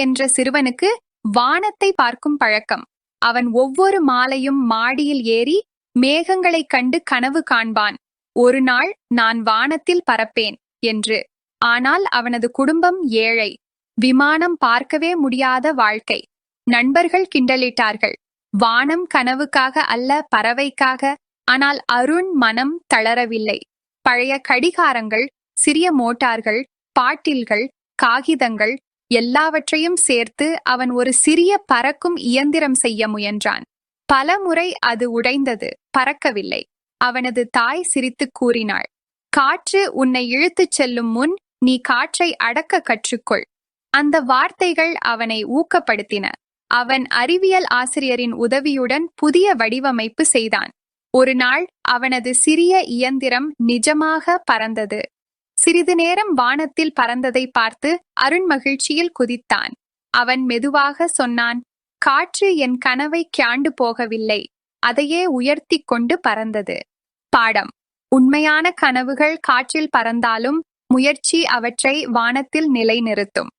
என்ற சிறுவனுக்கு வானத்தை பார்க்கும் பழக்கம். அவன் ஒவ்வொரு மாலையும் மாடியில் ஏறி மேகங்களைக் கண்டு கனவு காண்பான். ஒரு நாள் நான் வானத்தில் பறப்பேன் என்று. ஆனால் அவனது குடும்பம் ஏழை. விமானம் பார்க்கவே முடியாத வாழ்க்கை. நண்பர்கள் கிண்டலிட்டார்கள். வானம் கனவுக்காக அல்ல பறவைக்காக. ஆனால் அருண் மனம் தளரவில்லை. பழைய கடிகாரங்கள் சிறிய மோட்டார்கள் பாட்டில்கள் காகிதங்கள் எல்லாவற்றையும் சேர்த்து அவன் ஒரு சிறிய பறக்கும் இயந்திரம் செய்ய முயன்றான். பல முறை அது உடைந்தது பறக்கவில்லை. அவனது தாய் சிரித்துக் கூறினாள் காற்று உன்னை இழுத்துச் செல்லும் முன் நீ காற்றை அடக்க கற்றுக்கொள். அந்த வார்த்தைகள் அவனை ஊக்கப்படுத்தின. அவன் அறிவியல் ஆசிரியரின் உதவியுடன் புதிய வடிவமைப்பு செய்தான். ஒரு நாள் அவனது சிறிய இயந்திரம் நிஜமாக பறந்தது. சிறிது நேரம் வானத்தில் பறந்ததை பார்த்து அருண் மகிழ்ச்சியில் குதித்தான். அவன் மெதுவாக சொன்னான் காற்று என் கனவை கியாண்டு போகவில்லை. அதையே உயர்த்திக் கொண்டு பறந்தது. பாடம். உண்மையான கனவுகள் காற்றில் பறந்தாலும் முயற்சி அவற்றை வானத்தில் நிலைநிறுத்தும்.